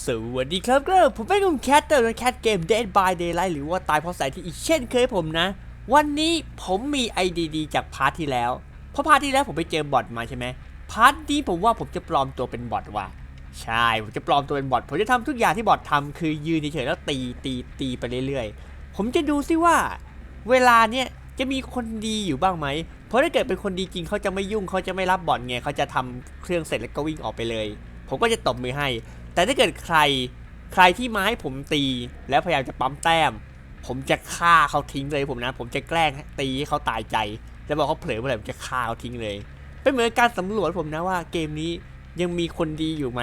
สวัสดีครับก็ผมเป็นคุณแคทเตอร์นแคทเกม Dead by Daylight หรือว่าตายเพราะแสงที่อีกเช่นเคยผมนะ วันนี้ผมมีไอเดียดีจากพาร์ทที่แล้ว เพราะพาร์ทที่แล้วผมไปเจอบอทมาใช่ไหมพาร์ทนี้ผมว่าผมจะปลอมตัวเป็นบอทว่ะใช่ผมจะปลอมตัวเป็นบอทผมจะทำทุกอย่างที่บอททำคือยืนเฉยๆแล้วตีตีตีไปเรื่อยๆ ผมจะดูซิว่า เวลาเนี้ยจะมีคนดีอยู่บ้างไหมเพราะถ้าเกิดเป็นคนดีจริงเขาจะไม่ยุ่งเขาจะไม่รับบอลไงเขาจะทำเครื่องเสร็จแล้วก็วิ่งออกไปเลย ผมก็จะตบมือให้ แต่ถ้าเกิดใครใครที่มาให้ผมตีแล้วพยายามจะปั๊มแต้ม ผมจะฆ่าเขาทิ้งเลยผมนะ ผมจะแกล้งตีให้เขาตายใจ แล้วบอกเขาเผลอเมื่อไหร่ผมจะฆ่าเขาทิ้งเลย เป็นเหมือนการสำรวจผมนะว่าเกมนี้ยังมีคนดีอยู่ไหม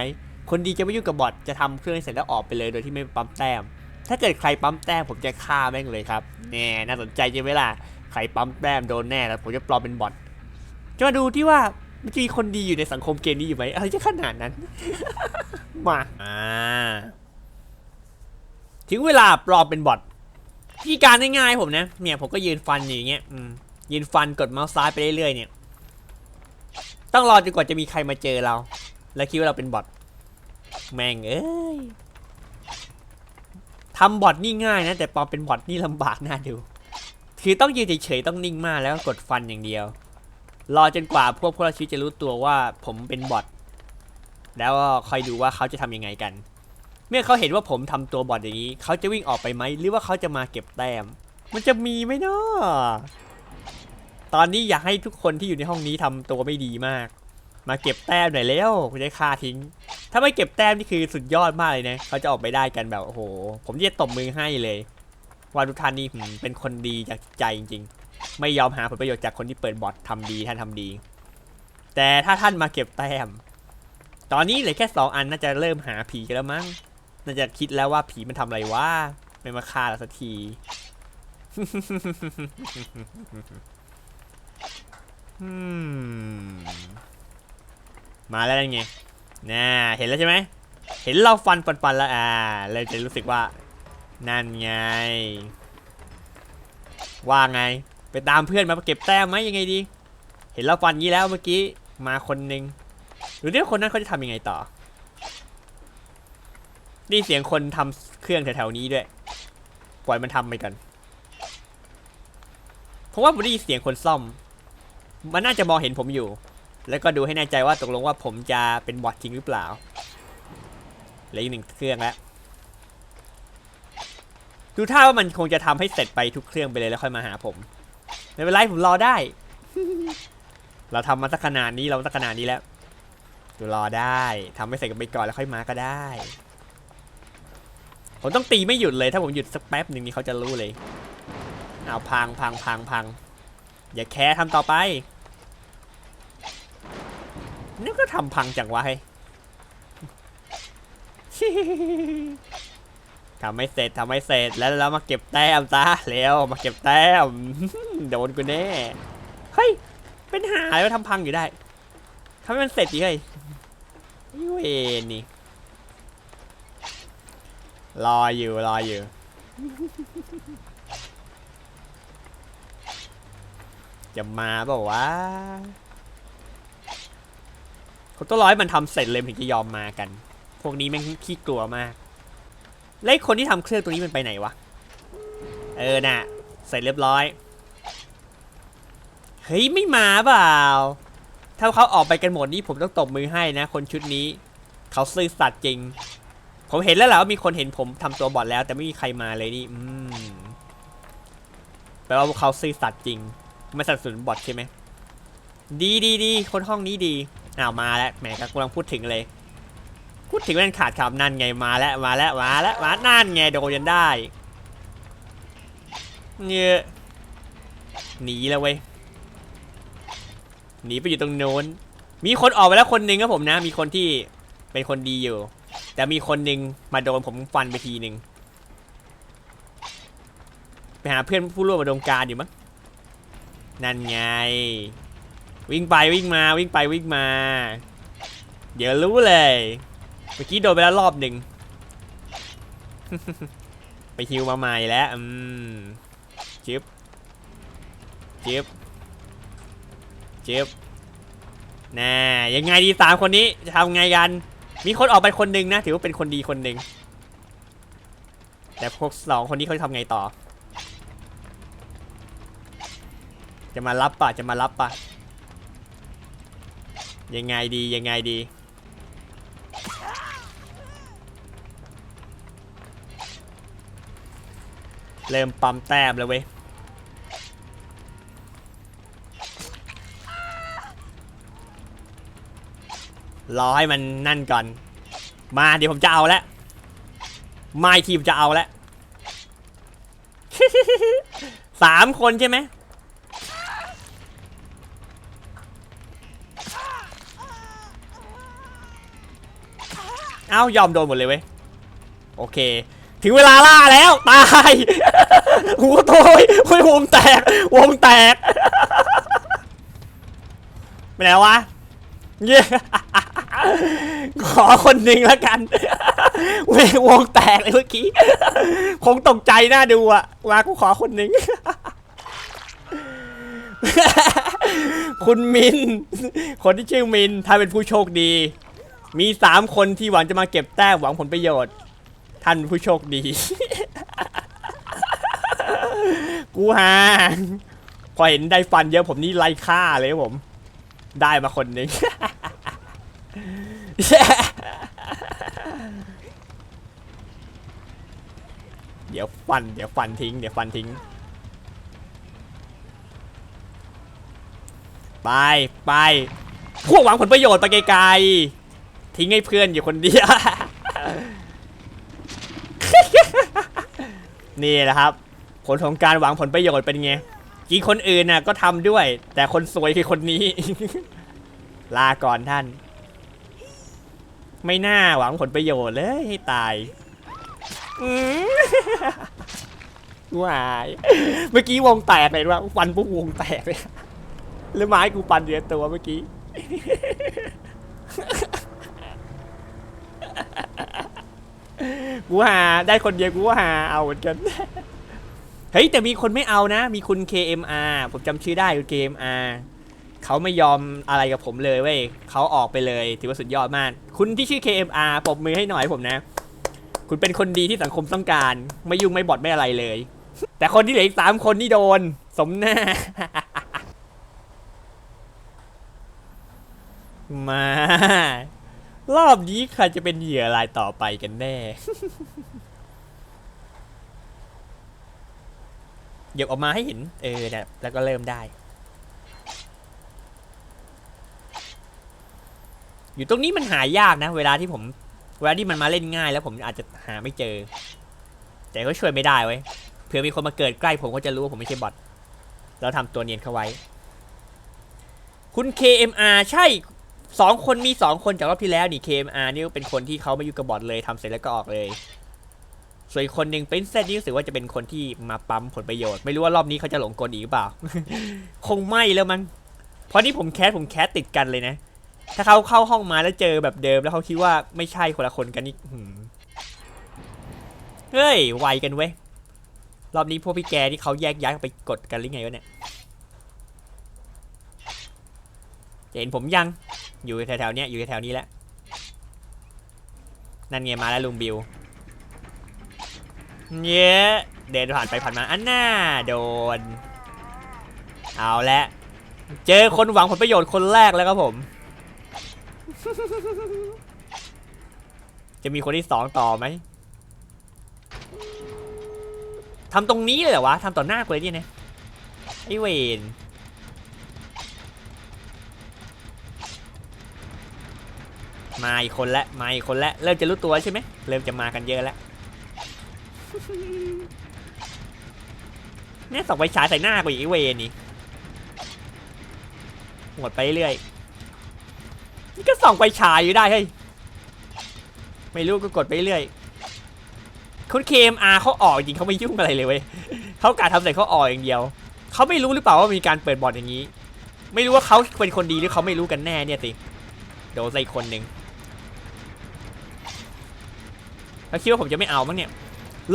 คนดีจะไม่ยุ่งกับบอทจะทำเครื่องให้เสร็จแล้วออกไปเลยโดยที่ไม่ปั๊มแต้ม ถ้าเกิดใครปั๊มแต้มผมจะฆ่าแม่งเลยครับแน่น่าสนใจใช่ไหมล่ะใครปั๊มแต้มโดนแน่แล้วผมจะปลอมเป็นบอทจะมาดูที่ว่า มันจะมีคนดีอยู่ในสังคมเกมนี้อยู่ไหมอะไรจะขนาดนั้น มาอ่าถึงเวลาปลอมเป็นบอทวิธีการง่ายๆผมนะเนี่ยผมก็ยืนฟันอย่างเงี้ยอืมยืนฟันกดเมาส์ซ้ายไปเรื่อยๆเนี่ย ต้องรอจนกว่าจะมีใครมาเจอเรา แล้วคิดว่าเราเป็นบอทแม่งเอ้ยทำบอทนี่ง่ายนะแต่ปลอมเป็นบอทนี่ลำบากน่าดู คือต้องยืนเฉยๆต้องนิ่งมากแล้วก็กดฟันอย่างเดียว รอจนกว่าพวกพวกราชีวิตจะรู้ตัวว่าผมเป็นบอทแล้วก็คอยดูว่าเขาจะทำยังไงกัน เมื่อเขาเห็นว่าผมทำตัวบอทอย่างนี้ เขาจะวิ่งออกไปไหมหรือว่าเขาจะมาเก็บแต้ม มันจะมีไหมเนาะตอนนี้อยากให้ทุกคนที่อยู่ในห้องนี้ทำตัวไม่ดีมาก มาเก็บแต้มหน่อยแล้วคุณจะฆ่าทิ้ง ถ้าไม่เก็บแต้มนี่คือสุดยอดมากเลยนะเขาจะออกไปได้กันแบบโอ้โห ผมจะตบมือให้เลยว่าทุทานนี่หืมเป็นคนดีจากใจจริงๆ ไม่ยอมหาผลประโยชน์จากคนที่เปิดบอททำดีท่านทำดี แต่ถ้าท่านมาเก็บแต้ม ตอนนี้เหลือแค่สองอันน่าจะเริ่มหาผีกันแล้วมั้ง น่าจะคิดแล้วว่าผีมันทำอะไรวะไม่มาฆ่าเราสักที มาแล้วนั่นไง น่า เห็นแล้วใช่ไหม เห็นเราฟันฟันฟันแล้วอ่า เลยจะรู้สึกว่า นั่นไง ว่าไง ไปตามเพื่อนมาเก็บแต้มไหมยังไงดี เห็นเราฟันงี้แล้วเมื่อกี้มาคนหนึ่งหรือเดี๋ยวคนนั้นเขาจะทำยังไงต่อนี่เสียงคนทำเครื่องแถวๆนี้ด้วย ปล่อยมันทำไปกันเพราะว่าผมได้ยินเสียงคนซ่อม มันน่าจะมองเห็นผมอยู่ แล้วก็ดูให้แน่ใจว่าตกลงว่าผมจะเป็นบอทจริงหรือเปล่าเหลืออีกหนึ่งเครื่องแล้วดูท่าว่ามันคงจะทำให้เสร็จไปทุกเครื่องไปเลยแล้วค่อยมาหาผม ไม่เป็นไรผมรอได้ เราทำมาสักขนาดนี้เราสักขนาดนี้แล้วดูรอได้ทำให้เสร็จกันไปก่อนแล้วค่อยมาก็ได้ ผมต้องตีไม่หยุดเลย ถ้าผมหยุดสักแป๊บหนึ่งนี่เขาจะรู้เลยเอาพังพังพังพังอย่าแคร์ทำต่อไปนี่ก็ทำพังจังวะเฮ้ ทำไม่เสร็จทำไม่เสร็จแล้วเรามาเก็บแต้มซะเร็วมาเก็บแต้มโดนกูแน่เฮ้ยเป็นหายว่าทำพังอยู่ได้ทำให้มันเสร็จดิเฮ้ยยูเอนี่รออยู่รออยู่จะมาบอกว่าวะเขาต้องรอให้มันทำเสร็จเลยถึงจะยอมมากัน พวกนี้แม่งขี้กลัวมาก แล้วคนที่ทำเครื่องตัวนี้มันไปไหนวะ เออน่ะเสร็จเรียบร้อย เฮ้ยไม่มาเปล่า ถ้าเขาออกไปกันหมดนี่ผมต้องตบมือให้นะ คนชุดนี้ เขาซื่อสัตย์จริง ผมเห็นแล้วแหละว่ามีคนเห็นผมทำตัวบอดแล้วแต่ไม่มีใครมาเลยนี่ อืมแปลว่าพวกเขาซื่อสัตย์จริงไม่สนับสนุนบอทใช่ไหมดีดีดีคนห้องนี้ดีอ้าวมาแล้วแหมกำลังพูดถึงเลย พูดถึงแม่นขาดคำนั่นไงมาแล้วมาแล้วมาแล้วมานั่นไงโดนยันได้เงี้ยหนีแล้วเว้ยหนีไปอยู่ตรงโน้น มีคนออกไปแล้วคนหนึ่งครับผมนะ มีคนที่เป็นคนดีอยู่ แต่มีคนหนึ่งมาโดนผมฟันไปทีหนึ่งไปหาเพื่อนผู้ร่วมอุดมการอยู่มั้งนั่นไง วิ่งไปวิ่งมาวิ่งไปวิ่งมา เดี๋ยวรู้เลย เมื่อกี้โดนไปแล้วรอบหนึ่ง ไปฮิวมาใหม่แล้ว อืมจิบจิบจิบน่ายังไงดีสามคนนี้จะทำไงกัน มีคนออกไปคนหนึ่งนะ ถือว่าเป็นคนดีคนหนึ่งแต่พวกสองคนนี้เขาจะทำไงต่อ จะมารับปะจะมารับปะยังไงดียังไงดี เริ่มปั๊มแต้มแล้วเว้ยรอให้มันนั่นก่อน มาเดี๋ยวผมจะเอาแล้วไม่ทีมจะเอาแล้วสามคนใช่ไหมเอ้ายอมโดนหมดเลยเว้ย โอเค ถึงเวลาล่าแล้ว ตาย หัวโตยโอ้ยวงแตก วงแตกไปไหนวะเย้ขอคนหนึ่งแล้วกันเววงแตกเลยเมื่อกี้ คงตกใจน่าดูอะมากูขอคนหนึ่งคุณมิน คนที่ชื่อมินถ้าเป็นผู้โชคดี มีสามคนที่หวังจะมาเก็บแต้มหวังผลประโยชน์ ท่านผู้โชคดี กูหาพอเห็นได้ฟันเยอะผมนี่ไล่ฆ่าเลยผม ได้มาคนหนึ่งเดี๋ยวฟัน เดี๋ยวฟันทิ้ง เดี๋ยวฟันทิ้ง ไปไป พวกหวังผลประโยชน์ไปไกลๆ ทิ้งให้เพื่อนอยู่คนเดียว นี่แหละครับ ผลของการหวังผลประโยชน์เป็นไงจริงคนอื่นน่ะก็ทำด้วย แต่คนสวยคือคนนี้ ลาก่อนท่าน ไม่น่าหวังผลประโยชน์เลยให้ตายอืม วาย เมื่อกี้วงแตกเลยว่าฟันปุ๊บวงแตกเลยแล้วไม้กูปันเดียวตัวเมื่อกี้ กูหาได้คนเดียวกูก็หาเอาเหมือนกัน เฮ้ยแต่มีคนไม่เอานะ มีคุณ KMR ผมจำชื่อได้คุณ KMR เขาไม่ยอมอะไรกับผมเลยเว้ยเขาออกไปเลย ถือว่าสุดยอดมาก คุณที่ชื่อ KMR ปรบมือให้หน่อยผมนะ คุณเป็นคนดีที่สังคมต้องการ ไม่ยุ่งไม่บอดไม่อะไรเลย แต่คนที่เหลืออีกสามคนนี่โดน สมหน้า มา รอบนี้ใครจะเป็นเหยื่อรายต่อไปกันแน่ หยกออกมาให้เห็น เออเนี่ยแล้วก็เริ่มได้ อยู่ตรงนี้มันหายากนะ เวลาที่ผม เวลาที่มันมาเล่นง่ายแล้วผมอาจจะหาไม่เจอ แต่ก็ช่วยไม่ได้เว้ยเผื่อมีคนมาเกิดใกล้ผมก็จะรู้ว่าผมไม่ใช่บอทแล้วทำตัวเนียนเข้าไว้ คุณ KMR ใช่สองคนมีสองคนจากรอบที่แล้วนี่ KMR นี่เป็นคนที่เขาไม่ยุ่กับบอทเลยทำเสร็จแล้วก็ออกเลย ส่วนอีกคนหนึ่งเป็นเซตนี่รู้สึกว่าจะเป็นคนที่มาปั๊มผลประโยชน์ ไม่รู้ว่ารอบนี้เขาจะหลงกลอีกหรือเปล่า คงไม่แล้วมั้งเพราะนี่ผมแคสผมแคสติดกันเลยนะ ถ้าเขาเข้าห้องมาแล้วเจอแบบเดิมแล้วเขาคิดว่าไม่ใช่คนละคนกันนี่เฮ้ยไวกันเว้ยรอบนี้พวกพี่แกที่เขาแยกย้ายไปกดกันหรือไงวะเนี่ยจะเห็นผมยังอยู่แถวๆเนี้ยอยู่แถวๆนี้แหละนั่นไงมาแล้วลุงบิว เย้เดินผ่านไปผ่านมาอันน่าโดน เอาละเจอคนหวังผลประโยชน์คนแรกแล้วครับผม จะมีคนที่สองต่อไหมทำตรงนี้เลยเหรอวะทำต่อหน้ากูเลยเนี่ยนะไอเวนมาอีกคนละมาอีกคนละเริ่มจะรู้ตัวใช่ไหมเริ่มจะมากันเยอะแล้ว เนี่ยส่องไฟฉายใส่หน้ากูอีกเวนนี่หมดไปเรื่อยนี่ก็ส่องไฟฉายอยู่ได้เฮ้ยไม่รู้ก็กดไปเรื่อยคุณเคมอาเขาออกจริงเขาไม่ยุ่งอะไรเลยเว้ยเขาการทำเสร็จเขาออกอย่างเดียวเขาไม่รู้หรือเปล่าว่ามีการเปิดบอร์ดอย่างนี้ ไม่รู้ว่าเขาเป็นคนดีหรือเขาไม่รู้กันแน่เนี่ยสิโดนใส่คนหนึ่งแล้วคิดว่าผมจะไม่เอามั้งเนี่ย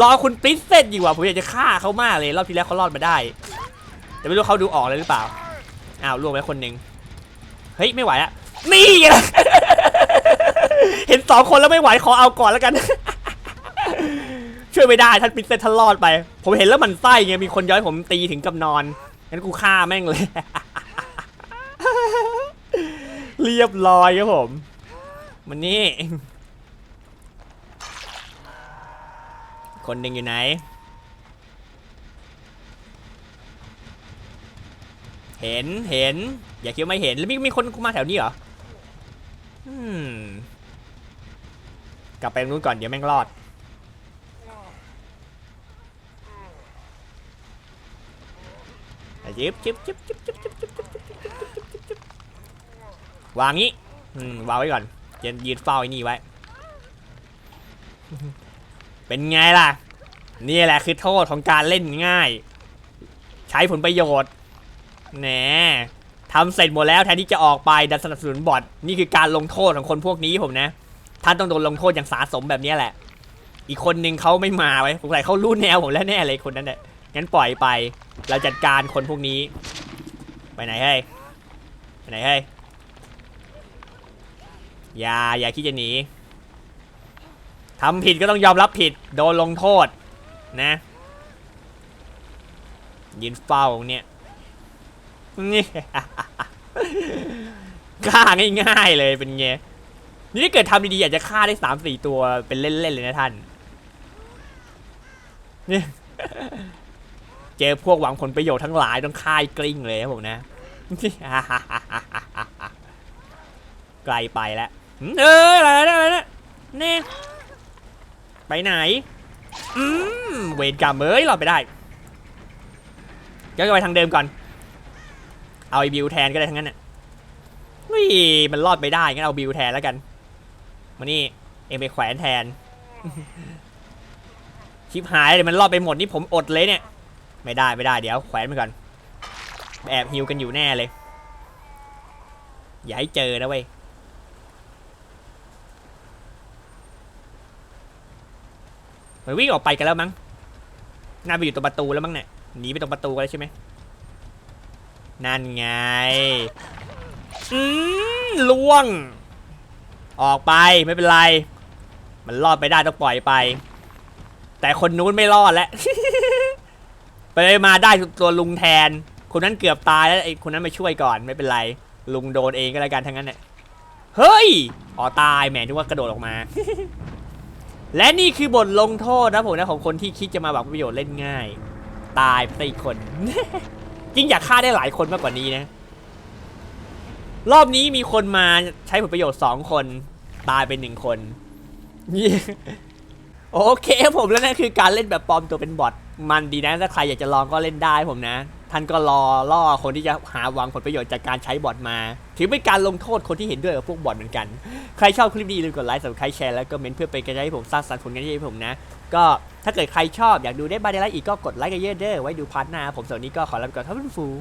รอคุณปรินเซสดีกว่าผมอยากจะฆ่าเขามากเลยรอบที่แล้วเขารอดมาได้ แต่ไม่รู้เขาดูออกเลยหรือเปล่าอ้าวล่วงไปคนหนึ่งเฮ้ยไม่ไหวละนี่เห็นสองคนแล้วไม่ไหวขอเอาก่อนแล้วกัน ช่วยไม่ได้ท่านปรินเซสท่านรอดไป ผมเห็นแล้วมันไส้ไงมีคนย้อยผมตีถึงกับนอนงั้นกูฆ่าแม่งเลย เรียบร้อยครับผม มันนี่ คนหนึ่งอยู่ไหน เห็นเห็น อย่าคิดว่าไม่เห็น แล้วมีมีคนมาแถวนี้เหรออืมกลับไปตรงนู้นก่อนเดี๋ยวแม่งรอด จิ๊บจิบจิบจิบจิบจิบจิบจิบจิบจิบจิบจิบจิบวางงี้ อืมวางไว้ก่อนยืนยืนเฝ้าไอ้นี่ไว้ เป็นไงล่ะ นี่แหละคือโทษของการเล่นง่าย ใช้ผลประโยชน์แหนทำเสร็จหมดแล้วแทนที่จะออกไปดันสนับสนุนบอทนี่คือการลงโทษของคนพวกนี้ผมนะท่านต้องโดนลงโทษอย่างสาสมแบบนี้แหละ อีกคนนึงเขาไม่มาไว้ผมใส่เขารู้แนวผมแล้วแน่เลยคนนั้นแหละงั้นปล่อยไป เราจัดการคนพวกนี้ ไปไหนเฮ้ไปไหนเฮ้อย่าอย่าคิดจะหนี ทำผิดก็ต้องยอมรับผิด โดนลงโทษ นะยืนเฝ้าเนี่ยนี่ฆ่าง่ายๆเลยเป็นไงนี่ถ้าเกิดทำดีๆอยากจะฆ่าได้สามสี่ตัวเป็นเล่นๆเลยนะท่านนี่เจอพวกหวังผลประโยชน์ทั้งหลายต้องค่ายกลิ้งเลยครับผมนะไกลไปแล้วเอออะไรนะอะไรนะเนี่ย ไปไหน อืม เวรกรรมเอ้ยเราไปได้ก็ไปทางเดิมก่อน เอาไอ้บิวแทนก็ได้ทั้งนั้นน่ะเฮ้ยมันรอดไปได้งั้นเอาบิวแทนแล้วกัน มานี่เองไปแขวนแทน ชิบหายเลยมันรอดไปหมดนี่ผมอดเลยเนี่ย ไม่ได้ไม่ได้เดี๋ยวแขวนไปก่อน แอบฮิวกันอยู่แน่เลย อย่าให้เจอนะเว้ย มันวิ่งออกไปกันแล้วมั้งน่าไปอยู่ตรงประตูแล้วมั้งเนี่ยหนีไปตรงประตูกันแล้วใช่ไหมนั่นไง อืมล่วง ออกไปไม่เป็นไร มันรอดไปได้ต้องปล่อยไป แต่คนนู้นไม่รอดแล้ว ไปมาได้ตัวลุงแทน คนนั้นเกือบตายแล้วไอ้คนนั้นมาช่วยก่อนไม่เป็นไร ลุงโดนเองก็แล้วกันทั้งนั้นเนี่ยเฮ้ย อ๋อตายแหมนึกว่ากระโดดออกมา และนี่คือบทลงโทษนะผมนะของคนที่คิดจะมาแบบประโยชน์เล่นง่าย ตายไปอีกคน จริงอยากฆ่าได้หลายคนมากกว่านี้นะ รอบนี้มีคนมาใช้ผลประโยชน์สองคน ตายไปหนึ่งคนโอเคผมแล้วนั่นคือการเล่นแบบปลอมตัวเป็นบอทมันดีนะถ้าใครอยากจะลองก็เล่นได้ผมนะ ท่านก็รอล่อคนที่จะหาหวังผลประโยชน์จากการใช้บอทมา ถือเป็นการลงโทษคนที่เห็นด้วยกับพวกบอทเหมือนกัน ใครชอบคลิปนี้ลืมกดไลค์สำหรับใครแชร์แล้วก็เมนต์เพื่อเป็นกำลังใจให้ผมสร้างสรรค์ผลงานที่ให้ผมนะ ก็ถ้าเกิดใครชอบอยากดูได้บาร์เดลไลค์อีกก็กดไลค์กันเยอะเด้อไว้ดูพาร์ทหน้าผมส่วนนี้ก็ขอลาไปก่อนท่านผู้ชม